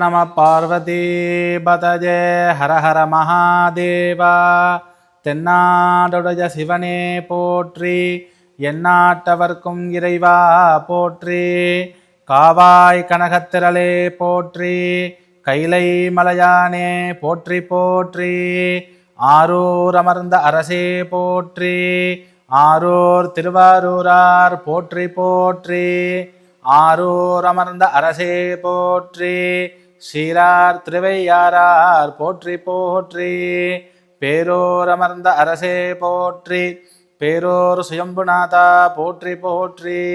நம பார்வதி பதஜே ஹரஹர மகாதேவா தென்னாடுடைய சிவனே போற்றி எந்நாட்டவர்க்கும் இறைவா போற்றி காவாய் கனகத்திரளே போற்றி கைலை மலையானே போற்றி போற்றி ஆரூர் அமர்ந்த அரசே போற்றி ஆரூர் திருவாரூரார் போற்றி போற்றி ஆரூர் அமர்ந்த அரசே போற்றி சீரார் திருவையாரார் போற்றி போற்றி. பேரோர் அமர்ந்த அரசே போற்றி. பேரோர் சுயம்புநாதா போற்றி போற்றி.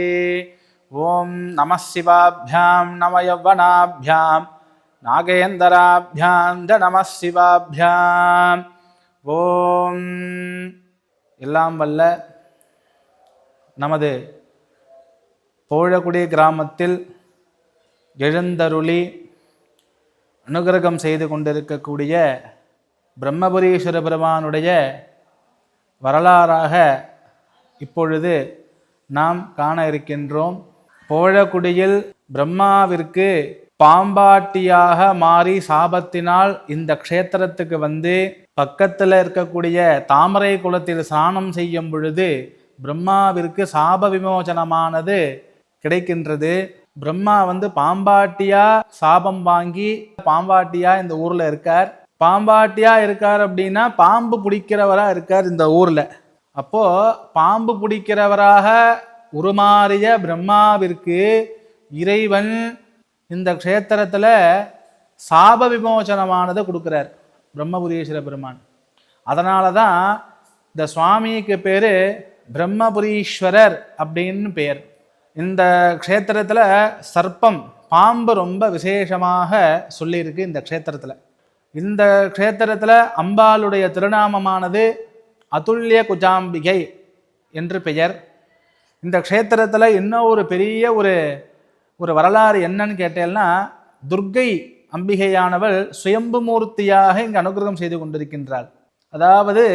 ஓம் நம சிவாபியாம் நம யவனாபியாம் நாகேந்தராபியாம் நம சிவாபியாம். ஓம். எல்லாம் வல்ல நமது போழக்குடி கிராமத்தில் எழுந்தருளி அனுகிரகம் செய்து கொண்டிருக்கக்கூடிய பிரம்மபுரீஸ்வர பெருமானுடைய வரலாறாக இப்பொழுது நாம் காண இருக்கின்றோம். போழக்குடியில் பிரம்மாவிற்கு பாம்பாட்டியாக மாறி சாபத்தினால் இந்த க்ஷேத்திரத்துக்கு வந்து பக்கத்தில் இருக்கக்கூடிய தாமரை குளத்தில் ஸ்நானம் செய்யும் பொழுது பிரம்மாவிற்கு சாப விமோசனமானது கிடைக்கின்றது. பிரம்மா வந்து பாம்பாட்டியா சாபம் வாங்கி பாம்பாட்டியா இந்த ஊர்ல இருக்கார். பாம்பாட்டியா இருக்கார் அப்படின்னா பாம்பு பிடிக்கிறவரா இருக்கார் இந்த ஊர்ல. அப்போ பாம்பு பிடிக்கிறவராக உருமாறிய பிரம்மாவிற்கு இறைவன் இந்த க்ஷேத்திரத்துல சாப விமோசனமானதை கொடுக்குறார் பிரம்மபுரீஸ்வர பெருமான். அதனால தான் இந்த சுவாமிக்கு பேர் பிரம்மபுரீஸ்வரர் அப்படின்னு பெயர் இந்த க்ஷேத்திரத்தில் சர்ப்பம் பாம்பு ரொம்ப விசேஷமாக சொல்லியிருக்கு இந்த க்ஷேத்திரத்தில். இந்த க்ஷேத்திரத்தில் அம்பாளுடைய திருநாமமானது அதுல்ய குஜாம்பிகை என்று பெயர். இந்த க்ஷேத்திரத்தில் இன்னும் ஒரு பெரிய ஒரு ஒரு வரலாறு என்னன்னு கேட்டேன்னா துர்க்கை அம்பிகையானவள் சுயம்பு மூர்த்தியாக இங்கு அனுகிரகம் செய்து கொண்டிருக்கின்றாள். அதாவது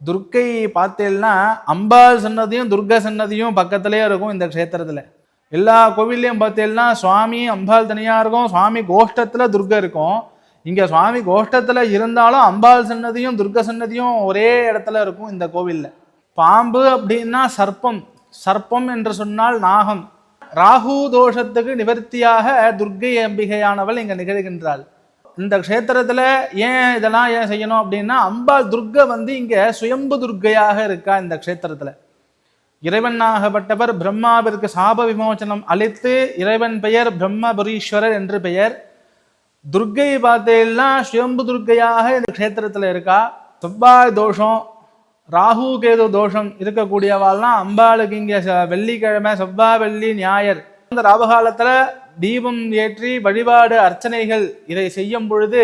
துர்க்கை பார்த்தேன்னா அம்பாள் சன்னதியும் துர்கா சன்னதியும் பக்கத்துலேயே இருக்கும் இந்த க்ஷேத்திரத்தில். எல்லா கோவில்லையும் பார்த்தேன்னா சுவாமி அம்பாள் தனியாக இருக்கும் சுவாமி கோஷ்டத்தில் துர்கா இருக்கும். இங்கே சுவாமி கோஷ்டத்தில் இருந்தாலும் அம்பாள் சன்னதியும் துர்க சன்னதியும் ஒரே இடத்துல இருக்கும் இந்த கோவிலில். பாம்பு அப்படின்னா சர்ப்பம் சர்ப்பம் என்று சொன்னால் நாகம். ராகு தோஷத்துக்கு நிவர்த்தியாக துர்க்கை அம்பிகையானவள் இங்கே நிகழ்கின்றாள். இந்த க்ஷேத்திரத்தில் ஏன் இதெல்லாம் ஏன் செய்யணும் அப்படின்னா அம்பாள் துர்க்கை வந்து இங்கே சுயம்பு துர்க்கையாக இருக்கா இந்த க்ஷேத்திரத்தில். இறைவனாகப்பட்டவர் பிரம்மாவிற்கு சாப விமோச்சனம் அளித்து இறைவன் பெயர் பிரம்மபுரீஸ்வரர் என்று பெயர். துர்க்கை பார்த்தீங்கன்னா சுயம்பு துர்க்கையாக இந்த க்ஷேத்திரத்தில் இருக்கா. செவ்வாய் தோஷம் ராகு கேது தோஷம் இருக்கக்கூடியவாள்லாம் அம்பாளுக்கு இங்கே ச- வெள்ளிக்கிழமை செவ்வாய் வெள்ளி ஞாயர் அந்த ராபகாலத்தில் தீபம் ஏற்றி வழிபாடு அர்ச்சனைகள் இதை செய்யும் பொழுது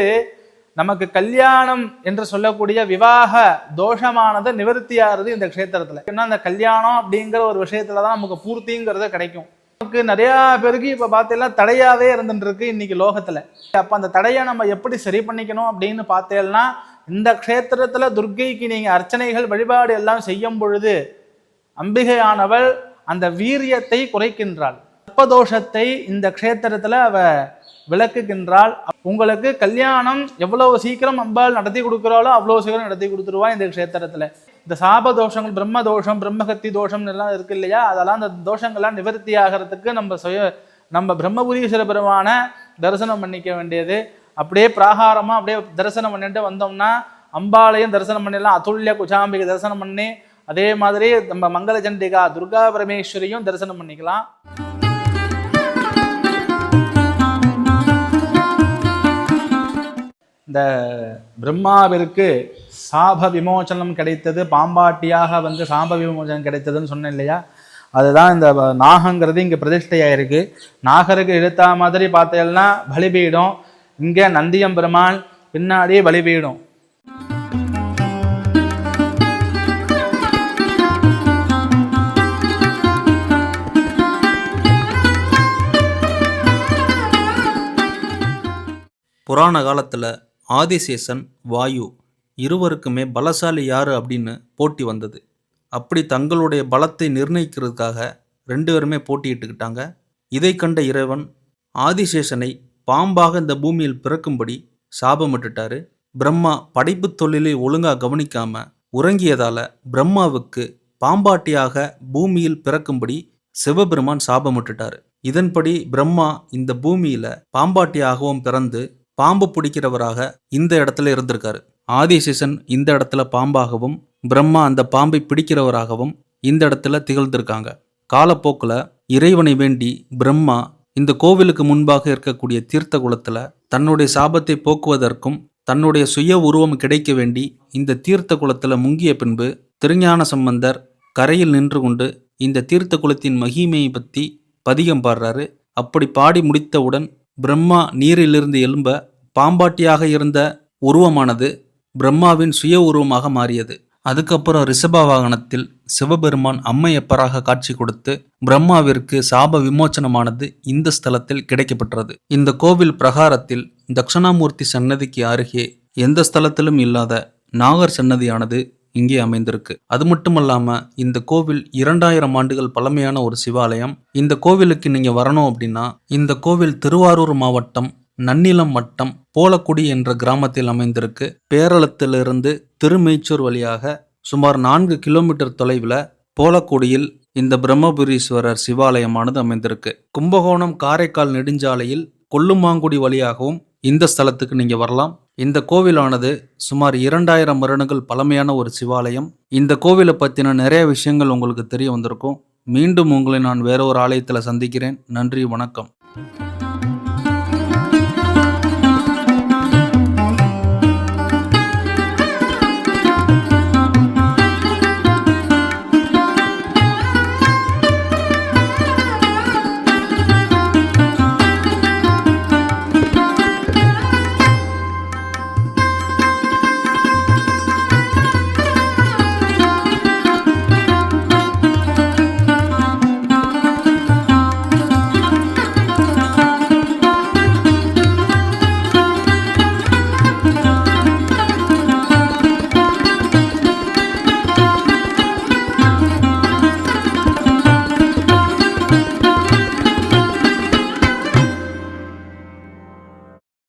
நமக்கு கல்யாணம் என்று சொல்லக்கூடிய விவாக தோஷமானது நிவர்த்தியாகிறது இந்த க்ஷேத்திரத்தில். ஏன்னா அந்த கல்யாணம் அப்படிங்கிற ஒரு விஷயத்துல தான் நமக்கு பூர்த்திங்கிறது கிடைக்கும். நமக்கு நிறையா பேருக்கு இப்போ பார்த்தீங்கன்னா தடையாகவே இருந்துட்டுருக்கு இன்னைக்கு லோகத்தில். அப்போ அந்த தடையை நம்ம எப்படி சரி பண்ணிக்கணும் அப்படின்னு பார்த்தேன்னா இந்த க்ஷேத்திரத்தில் துர்க்கைக்கு நீங்கள் அர்ச்சனைகள் வழிபாடு எல்லாம் செய்யும் பொழுது அம்பிகையானவள் அந்த வீரியத்தை குறைக்கின்றாள். சர்ப்பதோஷத்தை இந்த க்ஷேத்திரத்தில் அவ விளக்குகின்றாள். உங்களுக்கு கல்யாணம் எவ்வளவு சீக்கிரம் அம்பாள் நடத்தி கொடுக்குறாளோ அவ்வளோ சீக்கிரம் நடத்தி கொடுத்துருவா இந்த க்ஷேத்திரத்தில். இந்த சாப தோஷங்கள் பிரம்ம தோஷம் பிரம்மகத்தி தோஷம் எல்லாம் இருக்கு இல்லையா? அதெல்லாம் அந்த தோஷங்கள்லாம் நிவர்த்தி ஆகிறதுக்கு நம்ம சுய நம்ம பிரம்மபுரீஸ்வர பெருமான தரிசனம் பண்ணிக்க வேண்டியது. அப்படியே பிராகாரமாக அப்படியே தரிசனம் பண்ணிட்டு வந்தோம்னா அம்பாளையும் தரிசனம் பண்ணிடலாம். அதுல்ய குஜாம்பிகை தரிசனம் பண்ணி அதே மாதிரி நம்ம மங்கள சண்டிகா துர்கா பரமேஸ்வரியும் தரிசனம் பண்ணிக்கலாம். இந்த பிரம்மாவிற்கு சாப விமோசனம் கிடைத்தது பாம்பாட்டியாக வந்து சாப விமோசனம் கிடைத்ததுன்னு சொன்னேன் இல்லையா? அதுதான் இந்த நாகங்கிறது இங்கே பிரதிஷ்டையாயிருக்கு. நாகருக்கு இழுத்தா மாதிரி பார்த்தேன்னா பலிபீடம் இங்கே நந்தியம் பெருமாள் பின்னாடி பலிபீடம். புராண காலத்தில் ஆதிசேஷன் வாயு இருவருக்குமே பலசாலி யாரு அப்படின்னு போட்டி வந்தது. அப்படி தங்களுடைய பலத்தை நிர்ணயிக்கிறதுக்காக ரெண்டு பேருமே போட்டியிட்டுக்கிட்டாங்க. இதை கண்ட இறைவன் ஆதிசேஷனை பாம்பாக இந்த பூமியில் பிறக்கும்படி சாபமிட்டுட்டாரு. பிரம்மா படைப்பு தொழிலை ஒழுங்காக கவனிக்காம உறங்கியதால பிரம்மாவுக்கு பாம்பாட்டியாக பூமியில் பிறக்கும்படி சிவபெருமான் சாபமிட்டுட்டாரு. இதன்படி பிரம்மா இந்த பூமியில பாம்பாட்டியாகவும் பிறந்து பாம்பு பிடிக்கிறவராக இந்த இடத்துல இருந்திருக்காரு. ஆதிசேஷன் இந்த இடத்துல பாம்பாகவும் பிரம்மா அந்த பாம்பை பிடிக்கிறவராகவும் இந்த இடத்துல திகழ்ந்திருக்காங்க. காலப்போக்கில் இறைவனை வேண்டி பிரம்மா இந்த கோவிலுக்கு முன்பாக இருக்கக்கூடிய தீர்த்த குளத்தில் தன்னுடைய சாபத்தை போக்குவதற்கும் தன்னுடைய சுய உருவம் கிடைக்க வேண்டி இந்த தீர்த்த குளத்தில் முங்கிய பின்பு திருஞான சம்பந்தர் கரையில் நின்று கொண்டு இந்த தீர்த்த குளத்தின் மகிமையை பற்றி பதிகம் பாடுறாரு. அப்படி பாடி முடித்தவுடன் பிரம்மா நீரிலிருந்து எழும்ப பாம்பாட்டியாக இருந்த உருவமானது பிரம்மாவின் சுய உருவமாக மாறியது. அதுக்கப்புறம் ரிஷப வாகனத்தில் சிவபெருமான் அம்மையப்பராக காட்சி கொடுத்து பிரம்மாவிற்கு சாப விமோச்சனமானது இந்த ஸ்தலத்தில் கிடைக்கப்பெற்றது. இந்த கோவில் பிரகாரத்தில் தக்ஷணாமூர்த்தி சன்னதிக்கு அருகே எந்த ஸ்தலத்திலும் இல்லாத நாகர் சன்னதியானது இங்கே அமைந்திருக்கு. அது மட்டுமல்லாம இந்த கோவில் இரண்டாயிரம் ஆண்டுகள் பழமையான ஒரு சிவாலயம். இந்த கோவிலுக்கு நீங்க வரணும் அப்படின்னா இந்த கோவில் திருவாரூர் மாவட்டம் நன்னிலம் வட்டம் போலக்குடி என்ற கிராமத்தில் அமைந்திருக்கு. பேரளத்திலிருந்து திருமேச்சூர் வழியாக சுமார் நான்கு கிலோமீட்டர் தொலைவில் போலக்குடியில் இந்த பிரம்மபுரீஸ்வரர் சிவாலயமானது அமைந்திருக்கு. கும்பகோணம் காரைக்கால் நெடுஞ்சாலையில் கொல்லுமாங்குடி வழியாகவும் இந்த ஸ்தலத்துக்கு நீங்கள் வரலாம். இந்த கோவிலானது சுமார் இரண்டாயிரம் வருடங்கள் பழமையான ஒரு சிவாலயம். இந்த கோவிலை பற்றின நிறைய விஷயங்கள் உங்களுக்கு தெரிய வந்திருக்கும். மீண்டும் உங்களை நான் வேற ஒரு ஆலயத்தில் சந்திக்கிறேன். நன்றி வணக்கம்.